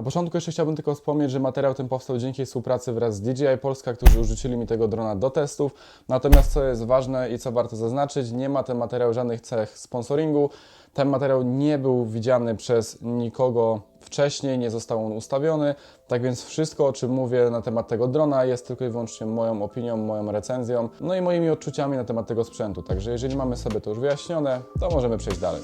Na początku jeszcze chciałbym tylko wspomnieć, że materiał ten powstał dzięki współpracy wraz z DJI Polska, którzy użyczyli mi tego drona do testów. Natomiast co jest ważne i co warto zaznaczyć, nie ma ten materiał żadnych cech sponsoringu. Ten materiał nie był widziany przez nikogo wcześniej, nie został on ustawiony. Tak więc wszystko, o czym mówię na temat tego drona, jest tylko i wyłącznie moją opinią, moją recenzją, no i moimi odczuciami na temat tego sprzętu. Także jeżeli mamy sobie to już wyjaśnione, to możemy przejść dalej.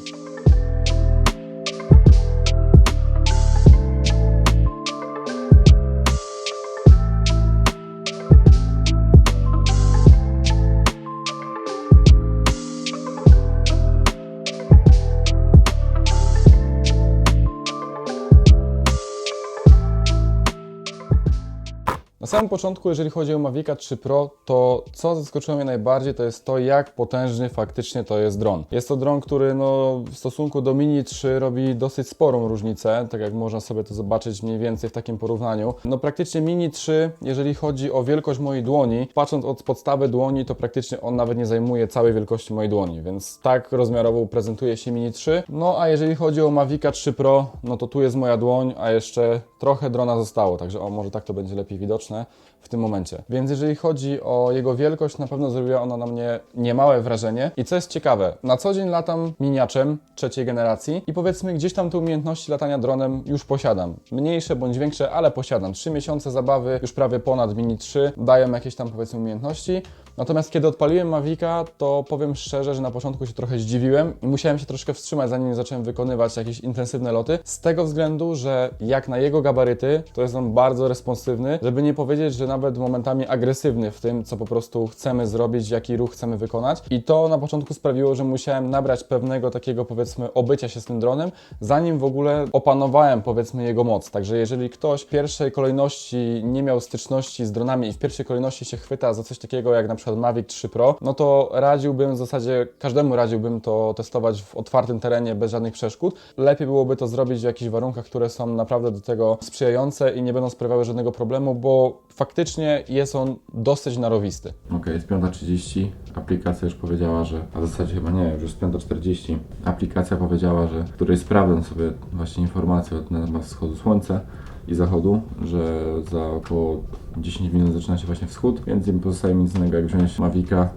Na samym początku, jeżeli chodzi o Mavica 3 Pro, to co zaskoczyło mnie najbardziej, to jest to, jak potężny faktycznie to jest dron. Jest to dron, który no, w stosunku do Mini 3 robi dosyć sporą różnicę, tak jak można sobie to zobaczyć mniej więcej w takim porównaniu. No praktycznie Mini 3, jeżeli chodzi o wielkość mojej dłoni, patrząc od podstawy dłoni, to praktycznie on nawet nie zajmuje całej wielkości mojej dłoni, więc tak rozmiarowo prezentuje się Mini 3. No a jeżeli chodzi o Mavica 3 Pro, no to tu jest moja dłoń, a jeszcze trochę drona zostało, także o, może tak to będzie lepiej widoczne né? W tym momencie. Więc jeżeli chodzi o jego wielkość, na pewno zrobiła ona na mnie niemałe wrażenie. I co jest ciekawe, na co dzień latam miniaczem trzeciej generacji i powiedzmy gdzieś tam te umiejętności latania dronem już posiadam. Mniejsze bądź większe, ale posiadam. 3 miesiące zabawy, już prawie ponad Mini 3, dają jakieś tam powiedzmy umiejętności. Natomiast kiedy odpaliłem Mavica, to powiem szczerze, że na początku się trochę zdziwiłem i musiałem się troszkę wstrzymać, zanim zacząłem wykonywać jakieś intensywne loty. Z tego względu, że jak na jego gabaryty, to jest on bardzo responsywny, żeby nie powiedzieć, że nawet momentami agresywny w tym, co po prostu chcemy zrobić, jaki ruch chcemy wykonać. I to na początku sprawiło, że musiałem nabrać pewnego takiego powiedzmy obycia się z tym dronem, zanim w ogóle opanowałem powiedzmy jego moc. Także jeżeli ktoś w pierwszej kolejności nie miał styczności z dronami i w pierwszej kolejności się chwyta za coś takiego jak na przykład Mavic 3 Pro, no to radziłbym w zasadzie, każdemu radziłbym to testować w otwartym terenie bez żadnych przeszkód. Lepiej byłoby to zrobić w jakichś warunkach, które są naprawdę do tego sprzyjające i nie będą sprawiały żadnego problemu, bo faktycznie jest on dosyć narowisty. Ok, jest 5.30. Aplikacja już powiedziała, że. A w zasadzie chyba nie, już jest 5.40. Aplikacja powiedziała, że. której sprawdzam sobie właśnie informacje na temat wschodu słońca i zachodu, że za około 10 minut zaczyna się właśnie wschód, więc nie pozostaje mi nic innego jak wziąć Mavica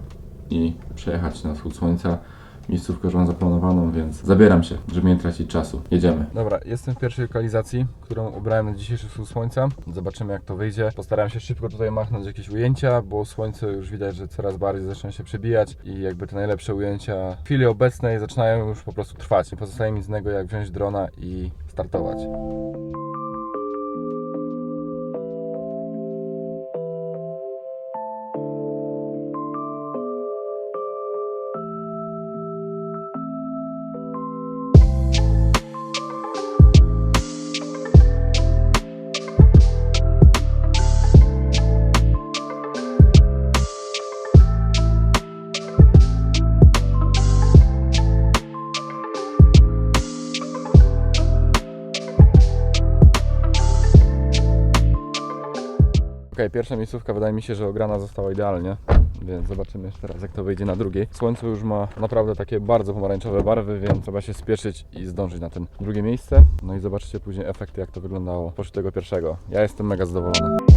i przejechać na wschód słońca. Miejscówkę już mam zaplanowaną, więc zabieram się, żeby nie tracić czasu. Jedziemy. Dobra, jestem w pierwszej lokalizacji, którą ubrałem na dzisiejszy wschód słońca. Zobaczymy jak to wyjdzie. Postaram się szybko tutaj machnąć jakieś ujęcia, bo słońce już widać, że coraz bardziej zaczyna się przebijać i jakby te najlepsze ujęcia w chwili obecnej zaczynają już po prostu trwać. Nie pozostaje mi nic innego jak wziąć drona i startować. Pierwsza miejscówka wydaje mi się, że ograna została idealnie, więc zobaczymy jeszcze raz jak to wyjdzie na drugiej. Słońce już ma naprawdę takie bardzo pomarańczowe barwy, więc trzeba się spieszyć i zdążyć na ten drugie miejsce. No i zobaczycie później efekty jak to wyglądało pośród tego pierwszego. Ja jestem mega zadowolony.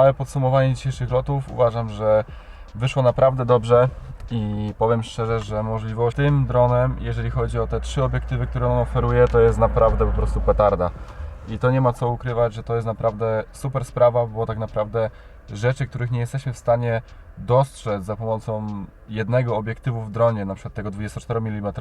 Małe podsumowanie dzisiejszych lotów. Uważam, że wyszło naprawdę dobrze i powiem szczerze, że możliwość tym dronem, jeżeli chodzi o te trzy obiektywy, które on oferuje, to jest naprawdę po prostu petarda. I to nie ma co ukrywać, że to jest naprawdę super sprawa, bo tak naprawdę rzeczy, których nie jesteśmy w stanie dostrzec za pomocą jednego obiektywu w dronie, na przykład tego 24 mm,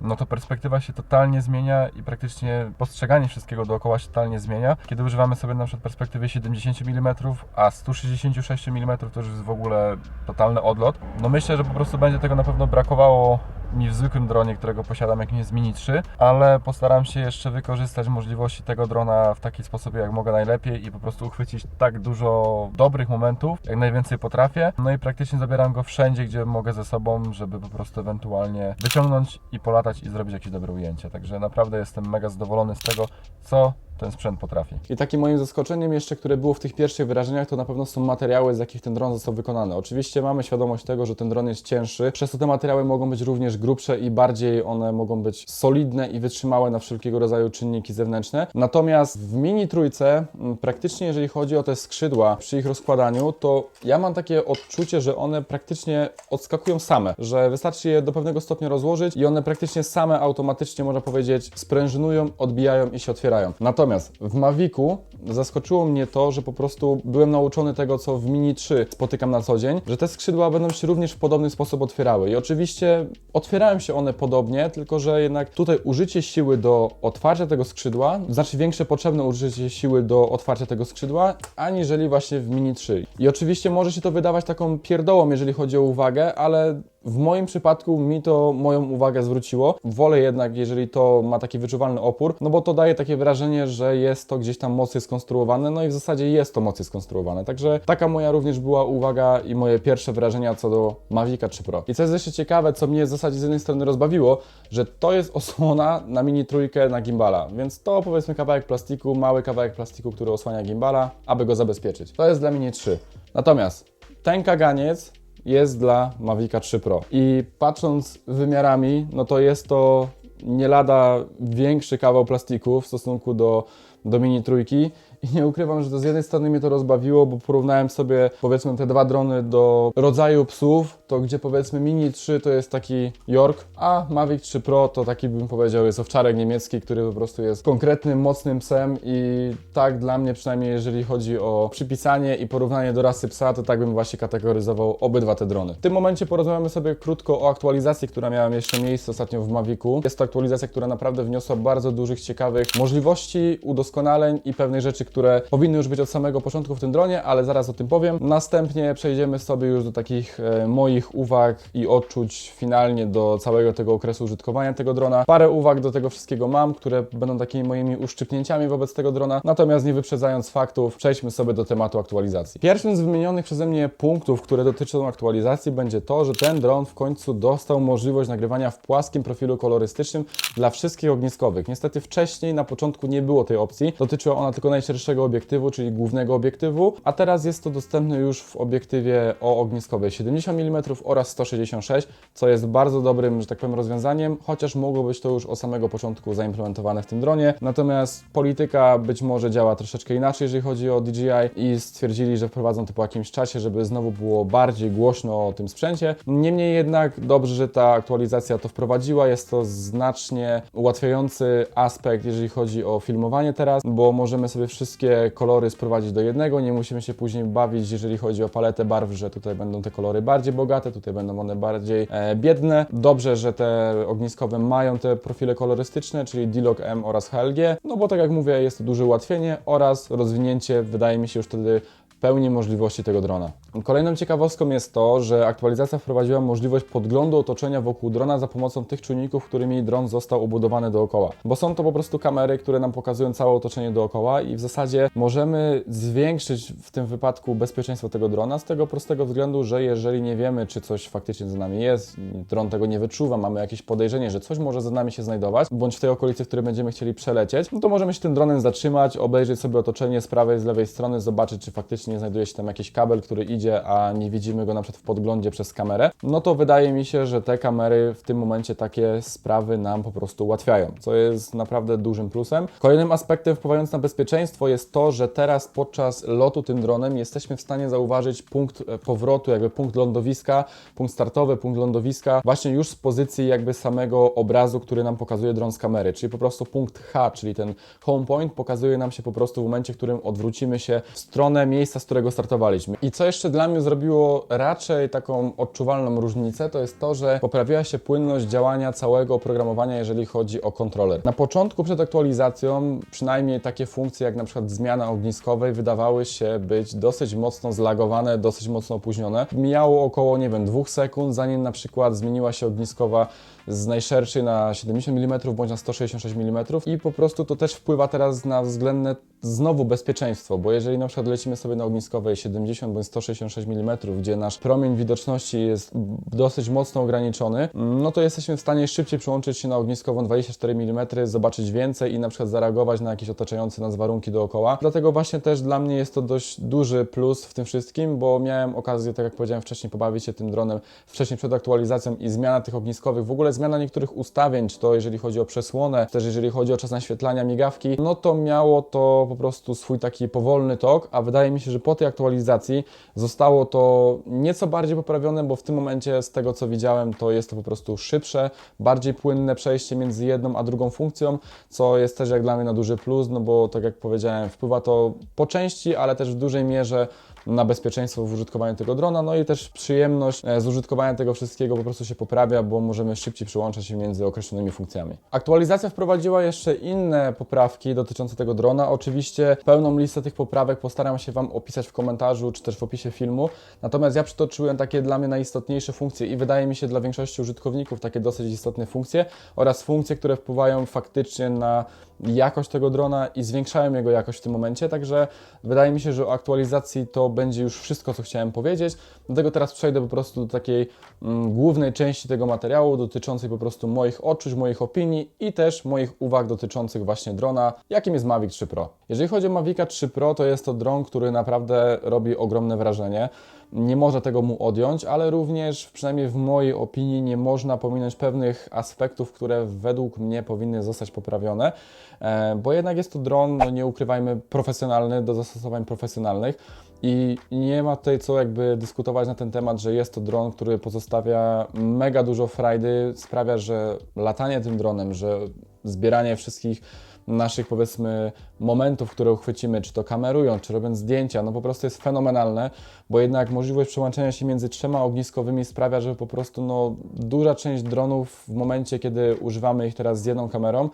no to perspektywa się totalnie zmienia i praktycznie postrzeganie wszystkiego dookoła się totalnie zmienia. Kiedy używamy sobie na przykład perspektywy 70 mm, a 166 mm to już jest w ogóle totalny odlot. No myślę, że po prostu będzie tego na pewno brakowało mi w zwykłym dronie, którego posiadam, jakim jest Mini 3, ale postaram się jeszcze wykorzystać możliwości tego drona w taki sposób, jak mogę najlepiej i po prostu uchwycić tak dużo dobrych momentów, jak najwięcej potrafię. No i praktycznie zabieram go wszędzie, gdzie mogę ze sobą, żeby po prostu ewentualnie wyciągnąć i polatać i zrobić jakieś dobre ujęcie. Także naprawdę jestem mega zadowolony z tego, co ten sprzęt potrafi. I takim moim zaskoczeniem jeszcze, które było w tych pierwszych wyrażeniach, to na pewno są materiały, z jakich ten dron został wykonany. Oczywiście mamy świadomość tego, że ten dron jest cięższy, przez to te materiały mogą być również grubsze i bardziej one mogą być solidne i wytrzymałe na wszelkiego rodzaju czynniki zewnętrzne. Natomiast w mini trójce, praktycznie jeżeli chodzi o te skrzydła przy ich rozkładaniu, to ja mam takie odczucie, że one praktycznie odskakują same, że wystarczy je do pewnego stopnia rozłożyć i one praktycznie same automatycznie, można powiedzieć, sprężynują, odbijają i się otwierają. Natomiast w Mavicu zaskoczyło mnie to, że po prostu byłem nauczony tego, co w Mini 3 spotykam na co dzień, że te skrzydła będą się również w podobny sposób otwierały. I oczywiście otwierają się one podobnie, tylko że jednak tutaj użycie siły do otwarcia tego skrzydła, znaczy większe potrzebne użycie siły do otwarcia tego skrzydła, aniżeli właśnie w Mini 3. I oczywiście może się to wydawać taką pierdołą, jeżeli chodzi o uwagę, ale w moim przypadku mi to moją uwagę zwróciło. Wolę jednak, jeżeli to ma taki wyczuwalny opór, no bo to daje takie wrażenie, że jest to gdzieś tam mocniej skonstruowane, no i w zasadzie jest to mocniej skonstruowane. Także taka moja również była uwaga i moje pierwsze wrażenia co do Mavica 3 Pro. I co jest jeszcze ciekawe, co mnie w zasadzie z jednej strony rozbawiło, że to jest osłona na mini trójkę na gimbala, więc to powiedzmy kawałek plastiku, mały kawałek plastiku, który osłania gimbala, aby go zabezpieczyć. To jest dla mini 3. Natomiast ten kaganiec jest dla Mavica 3 Pro. I patrząc wymiarami, no to jest to nie lada większy kawał plastiku w stosunku do, do mini trójki. I nie ukrywam, że to z jednej strony mnie to rozbawiło, bo porównałem sobie powiedzmy te dwa drony do rodzaju psów, to gdzie powiedzmy Mini 3 to jest taki York, a Mavic 3 Pro to taki bym powiedział jest owczarek niemiecki, który po prostu jest konkretnym, mocnym psem i tak dla mnie przynajmniej jeżeli chodzi o przypisanie i porównanie do rasy psa, to tak bym właśnie kategoryzował obydwa te drony. W tym momencie porozmawiamy sobie krótko o aktualizacji, która miała jeszcze miejsce ostatnio w Mavicu. Jest to aktualizacja, która naprawdę wniosła bardzo dużych, ciekawych możliwości, udoskonaleń i pewnych rzeczy, które powinny już być od samego początku w tym dronie, ale zaraz o tym powiem. Następnie przejdziemy sobie już do takich e, moich uwag i odczuć finalnie do całego tego okresu użytkowania tego drona. Parę uwag do tego wszystkiego mam, które będą takimi moimi uszczypnięciami wobec tego drona, natomiast nie wyprzedzając faktów, przejdźmy sobie do tematu aktualizacji. Pierwszym z wymienionych przeze mnie punktów, które dotyczą aktualizacji, będzie to, że ten dron w końcu dostał możliwość nagrywania w płaskim profilu kolorystycznym dla wszystkich ogniskowych. Niestety wcześniej, na początku nie było tej opcji. Dotyczyła ona tylko najszerszego obiektywu, czyli głównego obiektywu, a teraz jest to dostępne już w obiektywie o ogniskowej 70 mm oraz 166, co jest bardzo dobrym, że tak powiem, rozwiązaniem, chociaż mogło być to już od samego początku zaimplementowane w tym dronie. Natomiast polityka być może działa troszeczkę inaczej, jeżeli chodzi o DJI i stwierdzili, że wprowadzą to po jakimś czasie, żeby znowu było bardziej głośno o tym sprzęcie. Niemniej jednak dobrze, że ta aktualizacja to wprowadziła. Jest to znacznie ułatwiający aspekt, jeżeli chodzi o filmowanie teraz, bo możemy sobie wszystkie kolory sprowadzić do jednego, nie musimy się później bawić, jeżeli chodzi o paletę barw, że tutaj będą te kolory bardziej bogate, tutaj będą one bardziej e, biedne. Dobrze, że te ogniskowe mają te profile kolorystyczne, czyli D-Log M oraz HLG, no bo tak jak mówię, jest to duże ułatwienie oraz rozwinięcie, wydaje mi się już wtedy pełni możliwości tego drona. Kolejną ciekawostką jest to, że aktualizacja wprowadziła możliwość podglądu otoczenia wokół drona za pomocą tych czujników, którymi dron został obudowany dookoła. Bo są to po prostu kamery, które nam pokazują całe otoczenie dookoła i w zasadzie możemy zwiększyć w tym wypadku bezpieczeństwo tego drona z tego prostego względu, że jeżeli nie wiemy, czy coś faktycznie za nami jest, dron tego nie wyczuwa, mamy jakieś podejrzenie, że coś może za nami się znajdować, bądź w tej okolicy, w której będziemy chcieli przelecieć, no to możemy się tym dronem zatrzymać, obejrzeć sobie otoczenie z prawej, z lewej strony, zobaczyć, czy faktycznie nie znajduje się tam jakiś kabel, który idzie, a nie widzimy go na przykład w podglądzie przez kamerę, no to wydaje mi się, że te kamery w tym momencie takie sprawy nam po prostu ułatwiają, co jest naprawdę dużym plusem. Kolejnym aspektem wpływającym na bezpieczeństwo jest to, że teraz podczas lotu tym dronem jesteśmy w stanie zauważyć punkt e, powrotu, jakby punkt lądowiska, punkt startowy, punkt lądowiska, właśnie już z pozycji jakby samego obrazu, który nam pokazuje dron z kamery, czyli po prostu punkt H, czyli ten home point pokazuje nam się po prostu w momencie, w którym odwrócimy się w stronę miejsca miejsca, z którego startowaliśmy. I co jeszcze dla mnie zrobiło raczej taką odczuwalną różnicę, to jest to, że poprawiła się płynność działania całego oprogramowania, jeżeli chodzi o kontroler. Na początku przed aktualizacją przynajmniej takie funkcje jak na przykład zmiana ogniskowej wydawały się być dosyć mocno zlagowane, dosyć mocno opóźnione. Mijało około, nie wiem, dwóch sekund, zanim na przykład zmieniła się ogniskowa z najszerszej na 70 mm bądź na 166 mm i po prostu to też wpływa teraz na względne znowu bezpieczeństwo, bo jeżeli na przykład lecimy sobie na ogniskowej 70 bądź 166 mm, gdzie nasz promień widoczności jest dosyć mocno ograniczony, no to jesteśmy w stanie szybciej przyłączyć się na ogniskową 24 mm, zobaczyć więcej i na przykład zareagować na jakieś otaczające nas warunki dookoła. Dlatego właśnie też dla mnie jest to dość duży plus w tym wszystkim, bo miałem okazję, tak jak powiedziałem wcześniej, pobawić się tym dronem wcześniej przed aktualizacją i zmiana tych ogniskowych, w ogóle zmiana niektórych ustawień, czy to jeżeli chodzi o przesłonę, też jeżeli chodzi o czas naświetlania migawki, no to miało to po prostu swój taki powolny tok, a wydaje mi się, że po tej aktualizacji zostało to nieco bardziej poprawione, bo w tym momencie z tego co widziałem, to jest to po prostu szybsze, bardziej płynne przejście między jedną a drugą funkcją, co jest też jak dla mnie na duży plus, no bo tak jak powiedziałem, wpływa to po części, ale też w dużej mierze na bezpieczeństwo w użytkowaniu tego drona, no i też przyjemność e, z użytkowania tego wszystkiego po prostu się poprawia, bo możemy szybciej przełączać się między określonymi funkcjami. Aktualizacja wprowadziła jeszcze inne poprawki dotyczące tego drona. Oczywiście pełną listę tych poprawek postaram się Wam opisać w komentarzu czy też w opisie filmu. Natomiast ja przytoczyłem takie dla mnie najistotniejsze funkcje i wydaje mi się dla większości użytkowników takie dosyć istotne funkcje oraz funkcje, które wpływają faktycznie na jakość tego drona i zwiększają jego jakość w tym momencie. Także wydaje mi się, że o aktualizacji to będzie już wszystko, co chciałem powiedzieć. Dlatego teraz przejdę po prostu do takiej mm, głównej części tego materiału, dotyczącej po prostu moich odczuć, moich opinii i też moich uwag dotyczących właśnie drona, jakim jest Mavic 3 Pro. Jeżeli chodzi o Mavica 3 Pro, to jest to dron, który naprawdę robi ogromne wrażenie. Nie można tego mu odjąć, ale również, przynajmniej w mojej opinii, nie można pominąć pewnych aspektów, które według mnie powinny zostać poprawione, e, bo jednak jest to dron, no nie ukrywajmy, profesjonalny, do zastosowań profesjonalnych. I nie ma tutaj co jakby dyskutować na ten temat, że jest to dron, który pozostawia mega dużo frajdy, sprawia, że latanie tym dronem, że zbieranie wszystkich naszych powiedzmy momentów, które uchwycimy, czy to kamerując, czy robiąc zdjęcia, no po prostu jest fenomenalne, bo jednak możliwość przełączenia się między trzema ogniskowymi sprawia, że po prostu no, duża część dronów w momencie, kiedy używamy ich teraz z jedną kamerą,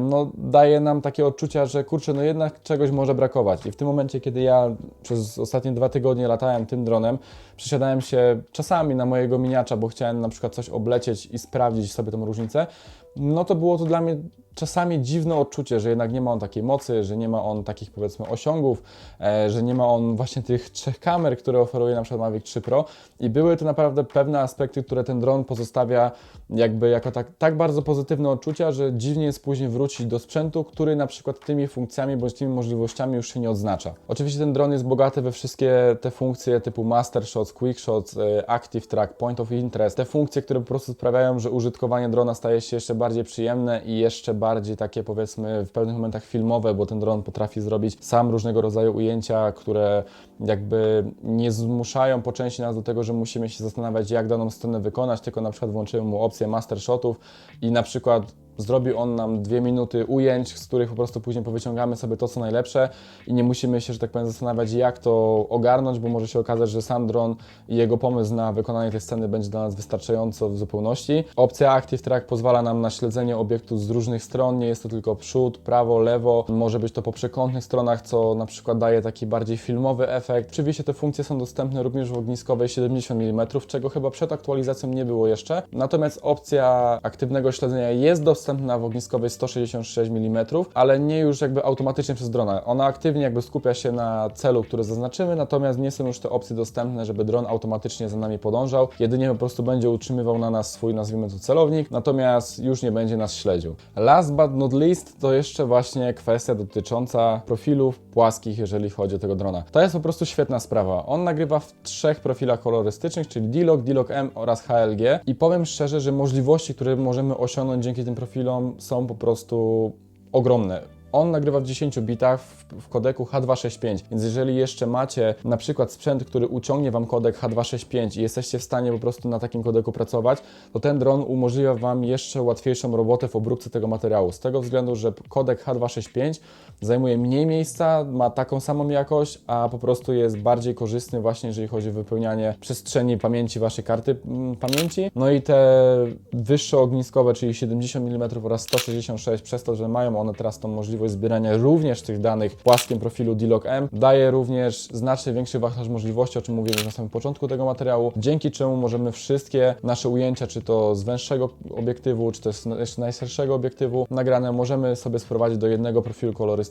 no, daje nam takie odczucia, że kurczę, no jednak czegoś może brakować. I w tym momencie, kiedy ja przez ostatnie dwa tygodnie latałem tym dronem, przesiadałem się czasami na mojego miniacza, bo chciałem na przykład coś oblecieć i sprawdzić sobie tą różnicę, no to było to dla mnie czasami dziwne odczucie, że jednak nie ma on takiej mocy, że nie ma on takich powiedzmy osiągów, e, że nie ma on właśnie tych trzech kamer, które oferuje na przykład Mavic 3 Pro i były to naprawdę pewne aspekty, które ten dron pozostawia jakby jako tak, tak bardzo pozytywne odczucia, że dziwnie jest później wrócić do sprzętu, który na przykład tymi funkcjami bądź tymi możliwościami już się nie odznacza. Oczywiście ten dron jest bogaty we wszystkie te funkcje typu Master Shots, Quick Shots, e, Active Track, Point of Interest, te funkcje, które po prostu sprawiają, że użytkowanie drona staje się jeszcze bardziej przyjemne i jeszcze bardziej takie powiedzmy w pewnych momentach filmowe, bo ten dron potrafi zrobić sam różnego rodzaju ujęcia, które jakby nie zmuszają po części nas do tego, że musimy się zastanawiać, jak daną scenę wykonać, tylko na przykład włączymy mu opcję master shotów i na przykład zrobi on nam dwie minuty ujęć, z których po prostu później powyciągamy sobie to, co najlepsze i nie musimy się, że tak powiem, zastanawiać, jak to ogarnąć, bo może się okazać, że sam dron i jego pomysł na wykonanie tej sceny będzie dla nas wystarczająco w zupełności. Opcja Active Track pozwala nam na śledzenie obiektu z różnych stron, nie jest to tylko przód, prawo, lewo, może być to po przekątnych stronach, co na przykład daje taki bardziej filmowy efekt. Oczywiście te funkcje są dostępne również w ogniskowej 70 mm, czego chyba przed aktualizacją nie było jeszcze. Natomiast opcja aktywnego śledzenia jest dostępna w ogniskowej 166 mm, ale nie już jakby automatycznie przez drona. Ona aktywnie jakby skupia się na celu, który zaznaczymy, natomiast nie są już te opcje dostępne, żeby dron automatycznie za nami podążał. Jedynie po prostu będzie utrzymywał na nas swój, nazwijmy to celownik, natomiast już nie będzie nas śledził. Last but not least to jeszcze właśnie kwestia dotycząca profilów płaskich, jeżeli chodzi o tego drona. To jest po prostu świetna sprawa. On nagrywa w trzech profilach kolorystycznych, czyli D-Log, D-Log M oraz HLG i powiem szczerze, że możliwości, które możemy osiągnąć dzięki tym profilom są po prostu ogromne. On nagrywa w 10 bitach w, kodeku H265, więc jeżeli jeszcze macie na przykład sprzęt, który uciągnie Wam kodek H265 i jesteście w stanie po prostu na takim kodeku pracować, to ten dron umożliwia Wam jeszcze łatwiejszą robotę w obróbce tego materiału. Z tego względu, że kodek H265 zajmuje mniej miejsca, ma taką samą jakość, a po prostu jest bardziej korzystny właśnie jeżeli chodzi o wypełnianie przestrzeni pamięci Waszej karty mm, pamięci. No i te wyższe ogniskowe, czyli 70 mm oraz 166, przez to, że mają one teraz tą możliwość zbierania również tych danych w płaskim profilu D-Log M, daje również znacznie większy wachlarz możliwości, o czym mówiłem na samym początku tego materiału, dzięki czemu możemy wszystkie nasze ujęcia, czy to z węższego obiektywu, czy to z najszerszego obiektywu nagrane, możemy sobie sprowadzić do jednego profilu kolorystycznego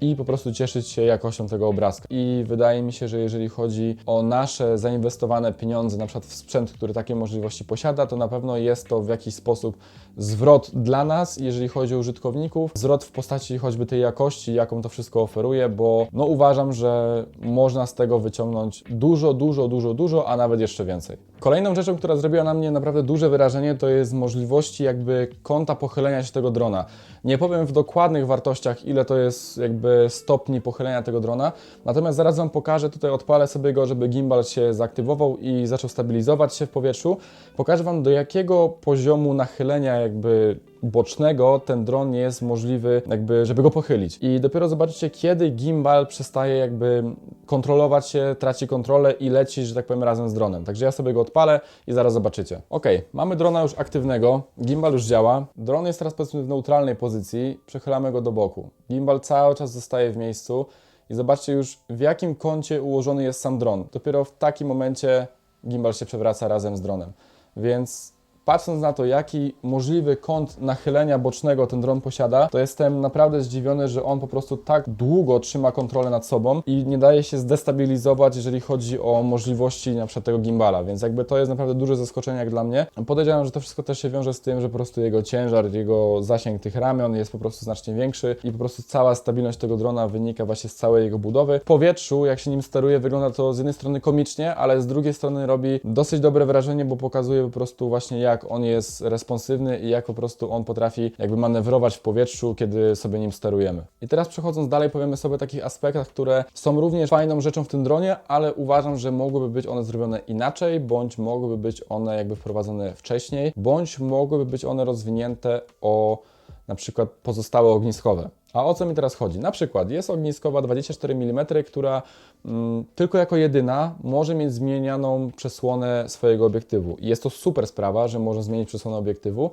i po prostu cieszyć się jakością tego obrazka. I wydaje mi się, że jeżeli chodzi o nasze zainwestowane pieniądze, na przykład w sprzęt, który takie możliwości posiada, to na pewno jest to w jakiś sposób zwrot dla nas, jeżeli chodzi o użytkowników, zwrot w postaci choćby tej jakości, jaką to wszystko oferuje, bo no uważam, że można z tego wyciągnąć dużo, dużo, dużo, dużo, a nawet jeszcze więcej. Kolejną rzeczą, która zrobiła na mnie naprawdę duże wyrażenie, to jest możliwości jakby kąta pochylenia się tego drona. Nie powiem w dokładnych wartościach, ile to jest jakby stopni pochylenia tego drona, natomiast zaraz Wam pokażę, tutaj odpalę sobie go, żeby gimbal się zaaktywował i zaczął stabilizować się w powietrzu. Pokażę Wam do jakiego poziomu nachylenia jakby bocznego ten dron jest możliwy, jakby, żeby go pochylić. I dopiero zobaczycie, kiedy gimbal przestaje jakby kontrolować się, traci kontrolę i leci, że tak powiem, razem z dronem. Także ja sobie go odpalę i zaraz zobaczycie. Ok, mamy drona już aktywnego, gimbal już działa. Dron jest teraz powiedzmy w neutralnej pozycji, przechylamy go do boku. Gimbal cały czas zostaje w miejscu i zobaczcie już w jakim kącie ułożony jest sam dron. Dopiero w takim momencie gimbal się przewraca razem z dronem. Więc patrząc na to, jaki możliwy kąt nachylenia bocznego ten dron posiada, to jestem naprawdę zdziwiony, że on po prostu tak długo trzyma kontrolę nad sobą i nie daje się zdestabilizować, jeżeli chodzi o możliwości na przykład tego gimbala, więc jakby to jest naprawdę duże zaskoczenie jak dla mnie. Podejrzewam, że to wszystko też się wiąże z tym, że po prostu jego ciężar, jego zasięg tych ramion jest po prostu znacznie większy i po prostu cała stabilność tego drona wynika właśnie z całej jego budowy. W powietrzu, jak się nim steruje, wygląda to z jednej strony komicznie, ale z drugiej strony robi dosyć dobre wrażenie, bo pokazuje po prostu właśnie jak on jest responsywny i jak po prostu on potrafi jakby manewrować w powietrzu, kiedy sobie nim sterujemy. I teraz przechodząc dalej, powiemy sobie o takich aspektach, które są również fajną rzeczą w tym dronie, ale uważam, że mogłyby być one zrobione inaczej, bądź mogłyby być one jakby wprowadzone wcześniej, bądź mogłyby być one rozwinięte o na przykład pozostałe ogniskowe. A o co mi teraz chodzi? Na przykład jest ogniskowa 24 mm, która mm, tylko jako jedyna może mieć zmienianą przesłonę swojego obiektywu. I jest to super sprawa, że może zmienić przesłonę obiektywu.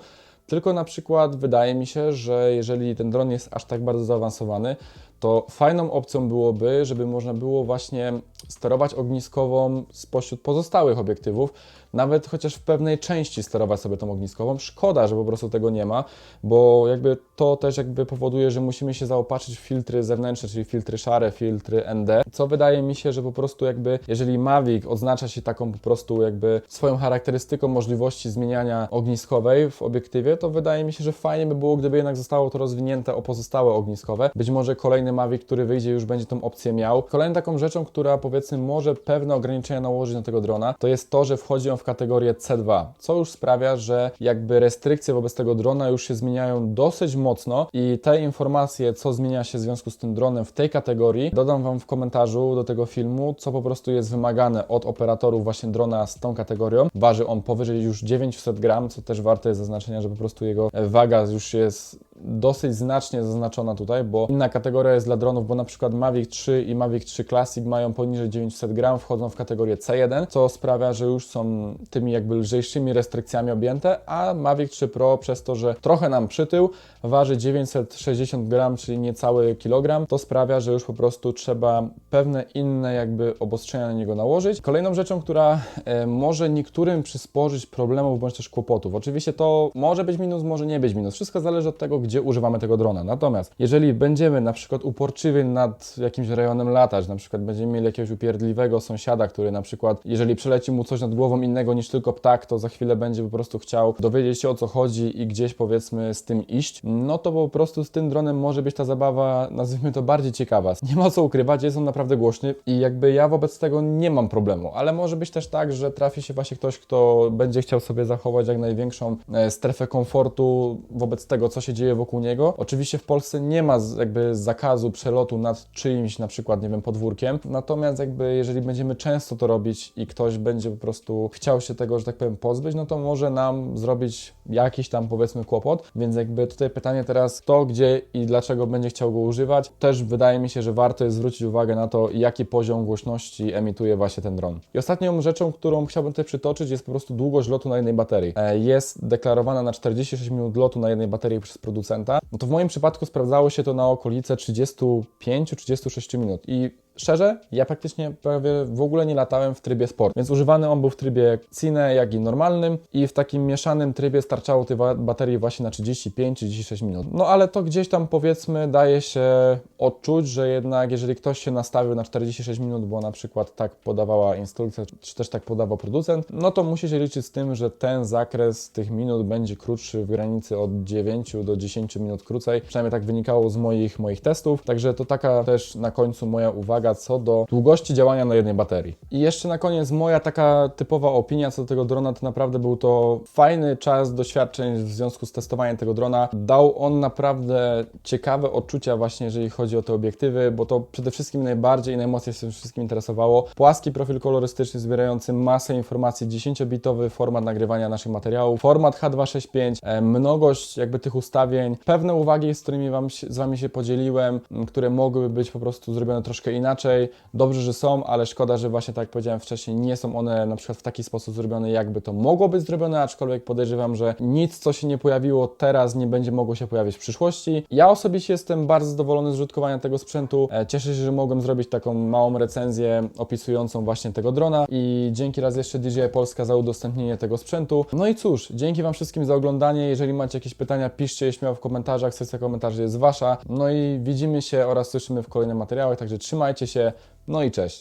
Tylko na przykład wydaje mi się, że jeżeli ten dron jest aż tak bardzo zaawansowany, to fajną opcją byłoby, żeby można było właśnie sterować ogniskową spośród pozostałych obiektywów, nawet chociaż w pewnej części sterować sobie tą ogniskową. Szkoda, że po prostu tego nie ma, bo jakby to też jakby powoduje, że musimy się zaopatrzyć w filtry zewnętrzne, czyli filtry szare, filtry ND, co wydaje mi się, że po prostu jakby jeżeli Mavic odznacza się taką po prostu jakby swoją charakterystyką możliwości zmieniania ogniskowej w obiektywie, to wydaje mi się, że fajnie by było, gdyby jednak zostało to rozwinięte o pozostałe ogniskowe. Być może kolejny Mavic, który wyjdzie już będzie tą opcję miał. Kolejną taką rzeczą, która powiedzmy może pewne ograniczenia nałożyć na tego drona, to jest to, że wchodzi on w kategorię C2, co już sprawia, że jakby restrykcje wobec tego drona już się zmieniają dosyć mocno i te informacje, co zmienia się w związku z tym dronem w tej kategorii, dodam Wam w komentarzu do tego filmu, co po prostu jest wymagane od operatorów właśnie drona z tą kategorią. Waży on powyżej już 900 gram, co też warte jest zaznaczenia, że po prostu jego waga już jest dosyć znacznie zaznaczona tutaj, bo inna kategoria jest dla dronów, bo na przykład Mavic 3 i Mavic 3 Classic mają poniżej 900 gram, wchodzą w kategorię C1, co sprawia, że już są tymi jakby lżejszymi restrykcjami objęte, a Mavic 3 Pro przez to, że trochę nam przytył, waży 960 gram, czyli niecały kilogram, to sprawia, że już po prostu trzeba pewne inne jakby obostrzenia na niego nałożyć. Kolejną rzeczą, która e, może niektórym przysporzyć problemów bądź też kłopotów. Oczywiście to może być minus, może nie być minus. Wszystko zależy od tego, gdzie używamy tego drona. Natomiast jeżeli będziemy na przykład uporczywie nad jakimś rejonem latać, na przykład będziemy mieli jakiegoś upierdliwego sąsiada, który na przykład, jeżeli przeleci mu coś nad głową innego niż tylko ptak, to za chwilę będzie po prostu chciał dowiedzieć się o co chodzi i gdzieś powiedzmy z tym iść, no to po prostu z tym dronem może być ta zabawa, nazwijmy to bardziej ciekawa. Nie ma co ukrywać, jest on naprawdę głośny i jakby ja wobec tego nie mam problemu, ale może być też tak, że trafi się właśnie ktoś, kto będzie chciał sobie zachować jak największą e, strefę komfortu wobec tego, co się dzieje wokół niego. Oczywiście w Polsce nie ma jakby zakazu przelotu nad czyimś na przykład, nie wiem, podwórkiem, natomiast jakby jeżeli będziemy często to robić i ktoś będzie po prostu chciał się tego, że tak powiem, pozbyć, no to może nam zrobić jakiś tam powiedzmy kłopot, więc jakby tutaj pytanie teraz kto, gdzie i dlaczego będzie chciał go używać. Też wydaje mi się, że warto jest zwrócić uwagę na to, jaki poziom głośności emituje właśnie ten dron. I ostatnią rzeczą, którą chciałbym tutaj przytoczyć jest po prostu długość lotu na jednej baterii. E, Jest deklarowana na 46 minut lotu na jednej baterii przez producenta. No to w moim przypadku sprawdzało się to na okolice 35-36 minut. I Szczerze, ja praktycznie prawie w ogóle nie latałem w trybie sport, więc używany on był w trybie Cine, jak i normalnym i w takim mieszanym trybie starczało tej baterii właśnie na 35-36 minut. No ale to gdzieś tam powiedzmy daje się odczuć, że jednak jeżeli ktoś się nastawił na 46 minut, bo na przykład tak podawała instrukcja, czy też tak podawał producent, no to musi się liczyć z tym, że ten zakres tych minut będzie krótszy w granicy od 9 do 10 minut krócej. Przynajmniej tak wynikało z moich, moich testów. Także to taka też na końcu moja uwaga co do długości działania na jednej baterii. I jeszcze na koniec moja taka typowa opinia co do tego drona, to naprawdę był to fajny czas doświadczeń w związku z testowaniem tego drona. Dał on naprawdę ciekawe odczucia właśnie jeżeli chodzi o te obiektywy, bo to przede wszystkim najbardziej i najmocniej się wszystkim interesowało. Płaski profil kolorystyczny zbierający masę informacji, 10-bitowy format nagrywania naszych materiałów, format H265, e, mnogość jakby tych ustawień, pewne uwagi, z którymi wam, z Wami się podzieliłem, które mogłyby być po prostu zrobione troszkę inaczej. Dobrze, że są, ale szkoda, że właśnie tak jak powiedziałem wcześniej, nie są one na przykład w taki sposób zrobione, jakby to mogło być zrobione, aczkolwiek podejrzewam, że nic, co się nie pojawiło teraz, nie będzie mogło się pojawić w przyszłości. Ja osobiście jestem bardzo zadowolony z użytkowania tego sprzętu. E, Cieszę się, że mogłem zrobić taką małą recenzję opisującą właśnie tego drona i dzięki raz jeszcze DJI Polska za udostępnienie tego sprzętu. No i cóż, dzięki Wam wszystkim za oglądanie. Jeżeli macie jakieś pytania, piszcie je śmiało w komentarzach. Sekcja komentarzy jest Wasza. No i widzimy się oraz słyszymy w kolejnych materiałach, także się. No i cześć.